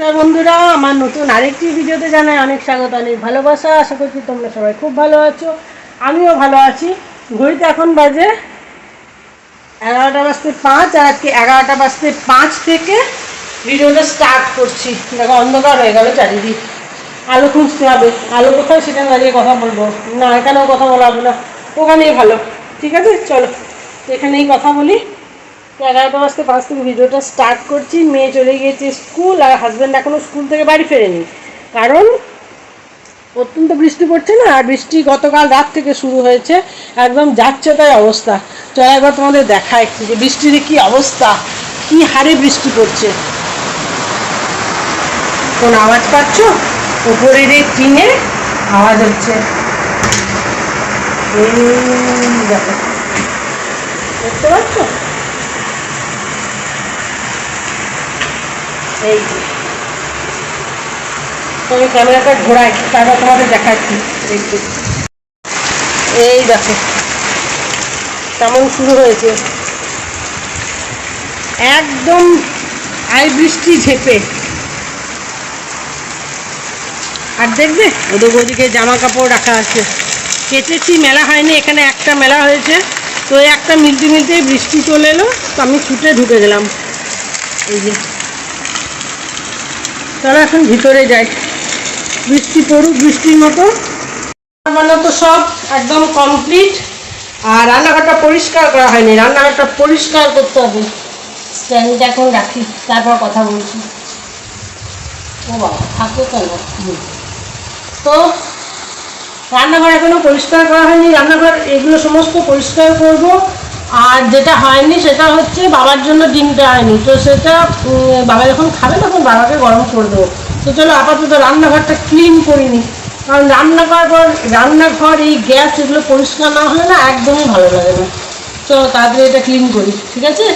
বন্ধুরা, আমার নতুন আরেকটি ভিডিওতে জানাই অনেক স্বাগত, অনেক ভালোবাসা। আশা করছি তোমরা সবাই খুব ভালো আছো, আমিও ভালো আছি। ঘড়িতে এখন বাজে এগারোটা বাজতে পাঁচ, আর আজকে এগারোটা বাজতে পাঁচ থেকে ভিডিওটা স্টার্ট করছি। দেখো, অন্ধকার হয়ে গেল চারিদিক। আলো খুঁজতে হবে। আলো কোথায় সেটা দাঁড়িয়ে কথা বলব। না, এখানেও কথা বলা হবে না। ওখানেই ভালো। ঠিক আছে? চলো, এখানেই কথা বলি। এগারোটা বাজতে পাঁচ থেকে ভিডিওটা স্টার্ট করছি। মেয়ে চলে গিয়েছে স্কুল আর হাজব্যান্ড এখনও স্কুল থেকে বাড়ি ফেরেনি। কারণ অত্যন্ত বৃষ্টি পড়ছে না আর বৃষ্টি গতকাল রাত থেকে শুরু হয়েছে, একদম যাচ্ছে তাই অবস্থা। চলো একবার তোমাদের দেখায় যে বৃষ্টির কি অবস্থা, কি হারে বৃষ্টি পড়ছে। কোন আওয়াজ পাচ্ছ? উপরের এই টিনে আওয়াজ হচ্ছে। দেখো, দেখতে পাচ্ছ? এই যে। তবে ক্যামেরাটা ঘোরাই তারপর তোমাদের দেখাচ্ছি। একটু এই দেখো, কেমন শুরু হয়েছে। একদম আই বৃষ্টি ঝেপে। আর দেখবে, ওদের ওদিকে জামা কাপড় রাখা আছে। কেটেছি, মেলা হয়নি, এখানে একটা মেলা হয়েছে। তো এই একটা মিলতে মিলতে বৃষ্টি চলে এলো, তো আমি ছুটে ঢুকে গেলাম। এই যে। চলো এখন ভিতরে যাই বৃষ্টি পড়ুক বৃষ্টির মতো। বান্না তো সব একদম কমপ্লিট আর রান্নাঘরটা পরিষ্কার করা হয়নি। রান্নাঘরটা পরিষ্কার করতে হবে। স্ট্যান্ড এখন রাখি তারপর কথা বলছি। ও বাবা থাকো কেন তো রান্নাঘর এখনও পরিষ্কার করা হয়নি। রান্নাঘর এগুলো সমস্ত পরিষ্কার করব। আর যেটা হয়নি সেটা হচ্ছে বাবার জন্য ডিমটা হয়নি তো সেটা বাবা যখন খাবে তখন বাবাকে গরম করে দেবো। তো চলো আপাতত রান্নাঘরটা ক্লিন করিনি কারণ রান্না করার পর, রান্নাঘর এই গ্যাস এগুলো পরিষ্কার না হলে না একদমই ভালো লাগে না। চলো তাড়াতাড়ি এটা ক্লিন করি, ঠিক আছে?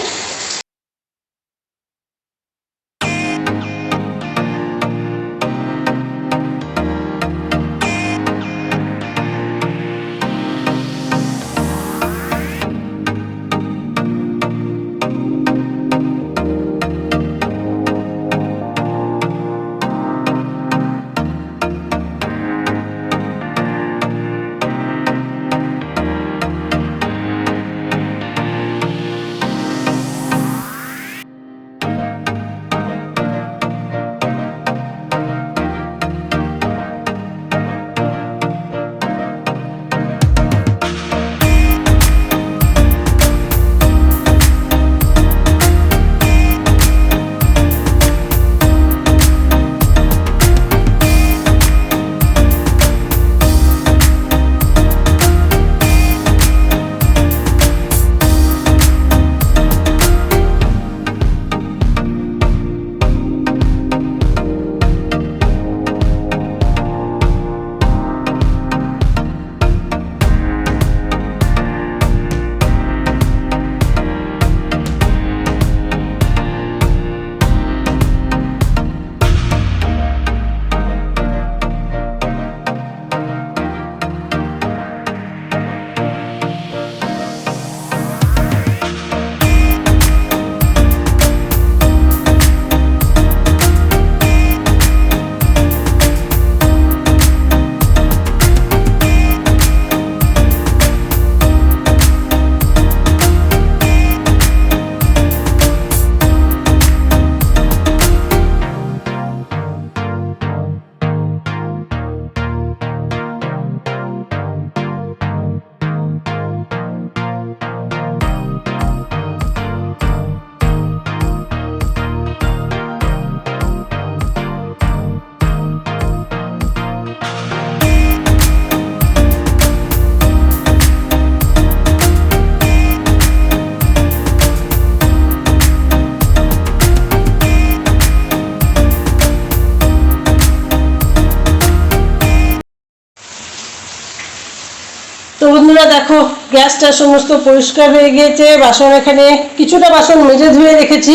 দেখো, গ্যাসটা সমস্ত পরিষ্কার হয়ে গিয়েছে, বাসন এখানে কিছুটা বাসন মেজে ধুয়ে রেখেছি,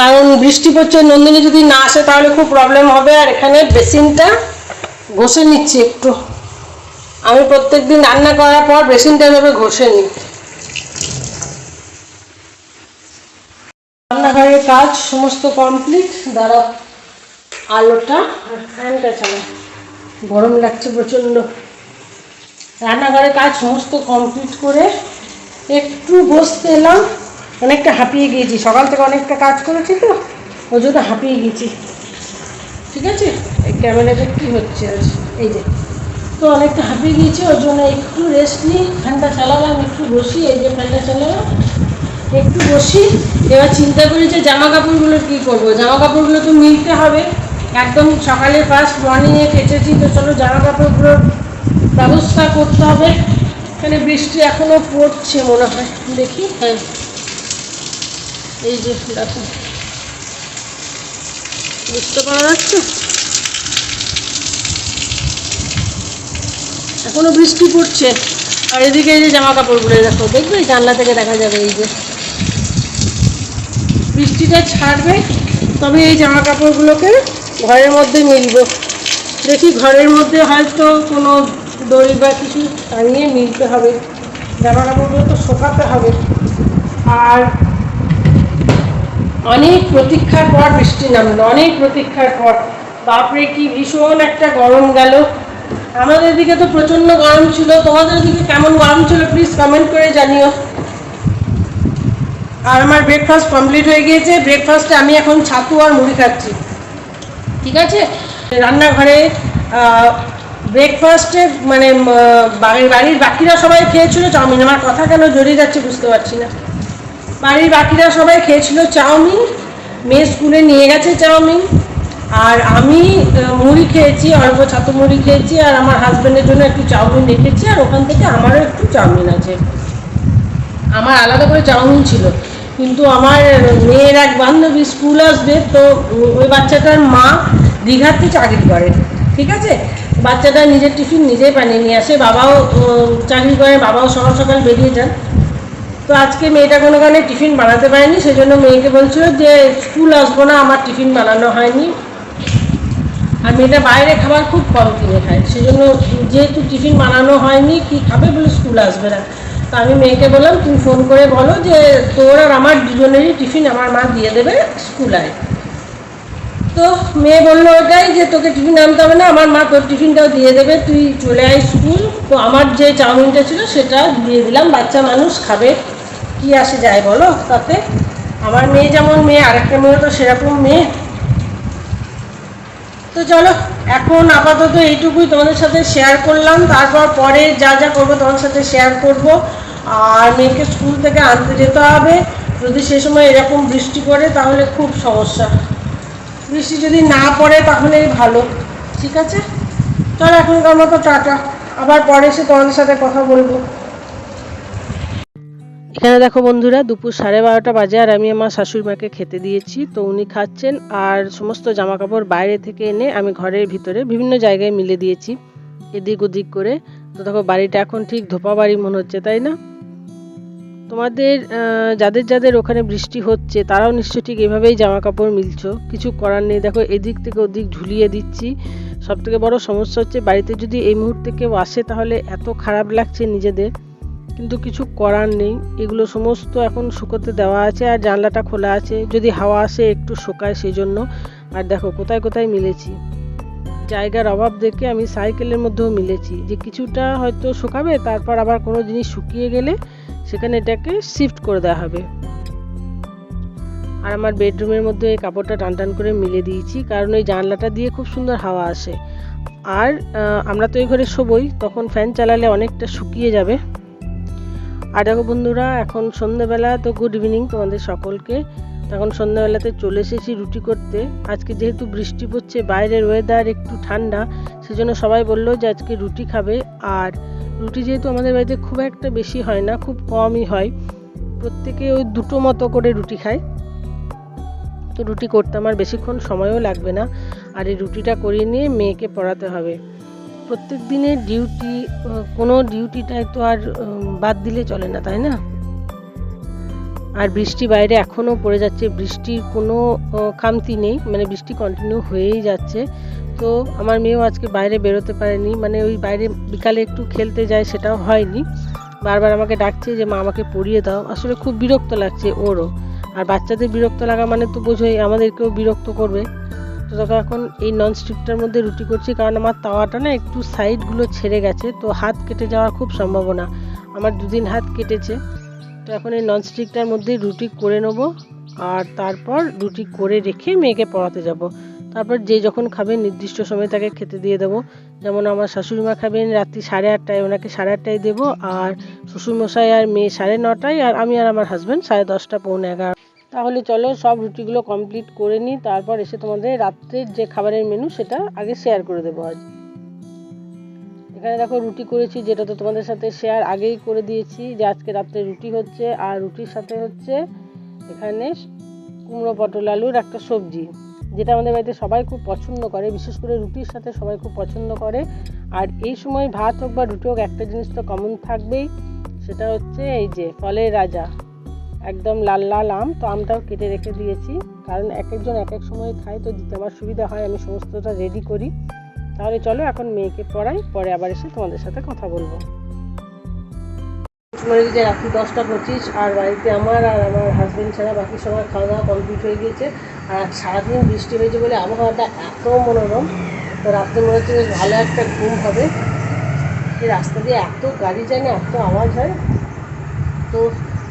কারণ বৃষ্টি পড়ছে, নন্দিনী যদি না আসে তাহলে খুব প্রবলেম হবে, আর এখানে বেসিনটা ঘষে নিচ্ছি একটু। আমি প্রত্যেকদিন রান্না করার পর বেসিনটা এভাবে ঘষে নিই। রান্নাঘরের কাজ সমস্ত কমপ্লিট দাঁড়াও, আলোটা ফ্যানটা চালাই গরম লাগছে প্রচণ্ড। রান্নাঘরের কাজ সমস্ত কমপ্লিট করে একটু বসতে এলাম। অনেকটা হাঁপিয়ে গিয়েছি। সকাল থেকে অনেকটা কাজ করেছি তো, ওই জন্য হাঁপিয়ে গেছি ঠিক আছে? এই ক্যামেরাটা কী হচ্ছে? আজ এই যে। তো অনেকটা হাঁপিয়ে গিয়েছি, ওর জন্য একটু রেস্ট নিই। ফ্যানটা চালালাম, একটু বসি। এই যে ফ্যানটা চালালাম, একটু বসি। এবার চিন্তা করি যে জামা কাপড়গুলো কী করব? জামা কাপড়গুলো তো মিলতে হবে। একদম সকালে ফার্স্ট মর্নিংয়ে কেচেছি তো চলো জামা কাপড়গুলোর ব্যবস্থা করতে হবে। এখানে বৃষ্টি এখনও পড়ছে মনে হয়। দেখি হ্যাঁ। এই যে, দেখো। বুঝতে পারা যাচ্ছে? এখনও বৃষ্টি পড়ছে। আর এদিকে এই যে জামা কাপড় কাপড়গুলো দেখো, দেখবে? জানলা থেকে দেখা যাবে এই যে। বৃষ্টিটা ছাড়বে, তবে এই জামা কাপড়গুলোকে ঘরের মধ্যে মিলব। দেখি, ঘরের মধ্যে হয়তো কোনো দড়ি বা কিছু টাঙিয়ে মিলতে হবে জামা কাপড়গুলো তো শোকাতে হবে। আর অনেক প্রতীক্ষার পর বৃষ্টি নামলো, অনেক প্রতীক্ষার পর। বাপরে, কি ভীষণ একটা গরম গেল। আমাদের দিকে তো প্রচণ্ড গরম ছিল, তোমাদের দিকে কেমন গরম ছিল প্লিজ কমেন্ট করে জানিও। আর আমার ব্রেকফাস্ট কমপ্লিট হয়ে গিয়েছে ব্রেকফাস্টে আমি এখন ছাতু আর মুড়ি খাচ্ছি। ঠিক আছে? রান্নাঘরে ব্রেকফাস্টে মানে বাড়ির বাড়ির বাকিরা সবাই খেয়েছিল, চাউমিন। আমার কথা কেন জড়িয়ে যাচ্ছে বুঝতে পারছি না। বাড়ির বাকিরা সবাই খেয়েছিল চাউমিন। মেয়ে স্কুলে নিয়ে গেছে চাউমিন। আর আমি মুড়ি খেয়েছি, অল্প ছাতু মুড়ি খেয়েছি, আর আমার হাজব্যান্ডের জন্য একটু চাউমিন রেখেছি, আর ওখান থেকে আমারও একটু চাউমিন আছে। আমার আলাদা করে চাউমিন ছিল। কিন্তু আমার মেয়ের এক বান্ধবী স্কুল আসবে, তো ওই বাচ্চাটার মা দীঘাতে চাকরি করে, ঠিক আছে? বাচ্চাটা নিজের টিফিন নিজেই বানিয়ে নিয়ে আসে, বাবাও চাকরি করে, বাবাও সকাল সকাল বেরিয়ে যান তো আজকে মেয়েটা কোনো কারণে টিফিন বানাতে পারেনি, সেজন্য মেয়েকে বলছিল যে স্কুল আসব না, আমার টিফিন বানানো হয়নি। আর মেয়েটা বাইরে খাবার খুব কম কিনে খায়, সেজন্য যেহেতু টিফিন বানানো হয়নি, কি খাবে বলে স্কুল আসবে না। তো আমি মেয়েকে বললাম, তুমি ফোন করে বলো যে তোর আর আমার দুজনেরই টিফিন আমার মা দিয়ে দেবে স্কুল আয়। তো মেয়ে বলল ওটাই যে তোকে টিফিন আনতে হবে না, আমার মা তোর টিফিনটাও দিয়ে দেবে, তুই চলে আয় স্কুল। তো আমার যে চাউমিনটা ছিল সেটা দিয়ে দিলাম, বাচ্চা মানুষ খাবে। কি আসে যায় বলো তাতে? আমার মেয়ে যেমন মেয়ে, আরেকটা মেয়ে তো সেরকম মেয়ে। তো চলো, এখন আপাতত এইটুকুই তোমাদের সাথে শেয়ার করলাম, তারপর পরে যা যা করব তোমাদের সাথে শেয়ার করব। আর মেয়েকে স্কুল থেকে আনতে যেতে হবে, যদি সে সময় এরকম বৃষ্টি পড়ে তাহলে খুব সমস্যা। বৃষ্টি যদি না পড়ে তাহলেই ভালো। ঠিক আছে? চলো এখনকার মতো টাটা। আবার পরে এসে তোমাদের সাথে কথা বলব। এখানে দেখো বন্ধুরা, দুপুর সাড়ে বারোটা বাজে আর আমি আমার শাশুড়ি মাকে খেতে দিয়েছি। তো উনি খাচ্ছেন আর সমস্ত জামা কাপড় বাইরে থেকে এনে আমি ঘরের ভিতরে বিভিন্ন জায়গায় মিলে দিয়েছি, এদিক ওদিক করে। তো দেখো বাড়িটা এখন ঠিক ধোপা বাড়ি মনে হচ্ছে, তাই না? তোমাদের যাদের যাদের ওখানে বৃষ্টি হচ্ছে, তারাও নিশ্চয়ই ঠিক এভাবেই জামা কাপড় মিলছো। কিছু করার নেই। দেখো, এদিক থেকে ওদিক ঝুলিয়ে দিচ্ছি। সব থেকে বড় সমস্যা হচ্ছে, বাড়িতে যদি এই মুহূর্তে কেউ আসে, তাহলে এত খারাপ লাগছে নিজেদের। কিন্তু কিছু করার নেই। এগুলো সমস্ত এখন শুকোতে দেওয়া আছে আর জানলাটা খোলা আছে। যদি হাওয়া আসে, একটু শুকায় সেই জন্য আর দেখো, কোথায় কোথায় মিলেছি। জায়গার অভাব দেখে আমি সাইকেলের মধ্যেও মিলেছি। যে কিছুটা হয়তো শুকাবে, তারপর আবার কোনো জিনিস শুকিয়ে গেলে সেখানে এটাকে শিফট করে দেওয়া হবে। আর আমার বেডরুমের মধ্যে এই কাপড়টা টান টান করে মিলে দিয়েছি, কারণ ওই জানলাটা দিয়ে খুব সুন্দর হাওয়া আসে। আর আমরা তো এই ঘরে শোবই, তখন ফ্যান চালালে অনেকটা শুকিয়ে যাবে। আর দেখো বন্ধুরা, এখন সন্ধ্যেবেলা, তো গুড ইভিনিং তোমাদের সকলকে। তখন সন্ধ্যাবেলাতে চলে এসেছি রুটি করতে। আজকে যেহেতু বৃষ্টি পড়ছে, বাইরের ওয়েদার একটু ঠান্ডা, সেজন্য সবাই বলল যে আজকে রুটি খাবে। আর রুটি যেহেতু আমাদের বাড়িতে খুব একটা বেশি হয় না, খুব কমই হয়। প্রত্যেকে ওই দুটো মতো করে রুটি খায়। তো রুটি করতে আমার বেশিক্ষণ সময়ও লাগবে না। আর এই রুটিটা করিয়ে নিয়ে মেয়েকে পড়াতে হবে। প্রত্যেক দিনের ডিউটি, কোনো ডিউটিটাই তো আর বাদ দিলে চলে না, তাই না? আর বৃষ্টি বাইরে এখনও পড়ে যাচ্ছে। বৃষ্টির কোনো খামতি নেই। মানে বৃষ্টি কন্টিনিউ হয়েই যাচ্ছে। তো আমার মেয়েও আজকে বাইরে বেরোতে পারেনি। মানে ওই বাইরে বিকালে একটু খেলতে যায় সেটাও হয়নি। বারবার আমাকে ডাকছে যে, মা, আমাকে পড়িয়ে দাও। আসলে খুব বিরক্ত লাগছে ওরও। আর বাচ্চাদের বিরক্ত লাগা মানে তো বোঝোই, আমাদেরকেও বিরক্ত করবে। তো দেখো, এখন এই ননস্টিকটার মধ্যে রুটি করছি, কারণ আমার তাওয়াটা না একটু সাইডগুলো ছেড়ে গেছে, তো হাত কেটে যাওয়ার খুব সম্ভাবনা। আমার দুদিন হাত কেটেছে। তো এখন এই ননস্টিকটার মধ্যেই রুটি করে নেব, আর তারপর রুটি করে রেখে মেয়েকে পড়াতে যাব। তারপর যে যখন খাবে, নির্দিষ্ট সময় তাকে খেতে দিয়ে দেবো। যেমন আমার শাশুড়িমা খাবেন রাত্রি সাড়ে আটটায়, ওনাকে সাড়ে আটটায় দেবো। আর শ্বশুরমশাই আর মেয়ে সাড়ে নটায়, আর আমি আর আমার হাজব্যান্ড সাড়ে দশটা, পৌনে এগারো। তাহলে চলো, সব রুটিগুলো কমপ্লিট করে নিই। তারপর এসে তোমাদের রাত্রের যে খাবারের মেনু সেটা আগে শেয়ার করে দেবো আজ। এখানে দেখো, রুটি করেছি, যেটা তো তোমাদের সাথে শেয়ার আগেই করে দিয়েছি, যে আজকে রাত্রে রুটি হচ্ছে। আর রুটির সাথে হচ্ছে এখানে কুমড়ো পটল আলুর একটা সবজি। যেটা আমাদের বাড়িতে সবাই খুব পছন্দ করে, বিশেষ করে রুটির সাথে সবাই খুব পছন্দ করে। আর এই সময় ভাত হোক বা রুটি হোক, একটা জিনিস তো কমন থাকবেই, সেটা হচ্ছে এই যে ফলের রাজা, একদম লাল লাল আম, তো আমটাও কেটে রেখে দিয়েছি। কারণ এক একজন এক এক সময় খায়, তো দিতে আমার সুবিধা হয়, আমি সমস্তটা রেডি করি। তাহলে চলো এখন মেয়েকে পড়াই, পরে আবার এসে তোমাদের সাথে কথা বলব। যে রাত্রি দশটা পঁচিশ, আর বাড়িতে আমার আর আমার হাজব্যান্ড ছাড়া বাকি সবার খাওয়া দাওয়া কমপ্লিট হয়ে গিয়েছে। আর সারাদিন বৃষ্টি হয়েছে বলে আবহাওয়াটা এত মনোরম, তো রাত্রে মনে হচ্ছে বেশ ভালো একটা ঘুম হবে। এই রাস্তা দিয়ে এত গাড়ি যায় না, এত আওয়াজ হয়। তো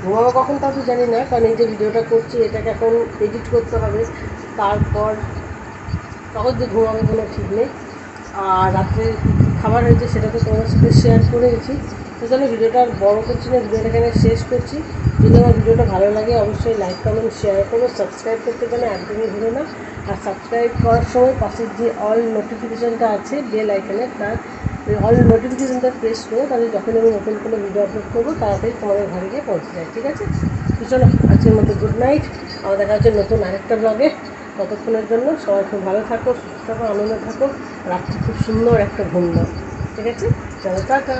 ঘুমাবো কখন তা তো জানি না, কারণ এই যে ভিডিওটা করছি, এটাকে এখন এডিট করতে হবে। তারপর তখন যে ঘুমাবো কোনো ঠিক নেই। আর রাত্রে খাবার হয়েছে সেটা তো তোমাদের সাথে শেয়ার করে গেছি তো চলো, ভিডিওটা আর বড় করছি না, ভিডিওটা এখানে শেষ করছি। যদি আমার ভিডিওটা ভালো লাগে, অবশ্যই লাইক কমেন্ট শেয়ার করো। সাবস্ক্রাইব করতে গেলে একদমই ভুলো না। আর সাবস্ক্রাইব করার সময় পাশের যে অল নোটিফিকেশানটা আছে বেল আইকনে তার অল নোটিফিকেশানটা প্রেস করো, তাহলে যখন আমি নতুন কোনো ভিডিও আপলোড করব, তাড়াতাড়ি তোমাদের ঘরে গিয়ে পৌঁছে যায়, ঠিক আছে? তো চলো, আজকের মতো গুড নাইট আমার দেখা হচ্ছে নতুন আরেকটা ব্লগে ততক্ষণের জন্য সবাই খুব ভালো থাকো, সুস্থ থাকো, আনন্দ থাকো। রাত্রি খুব সুন্দর একটা ঘুম ঠিক আছে? চলো, টাটা।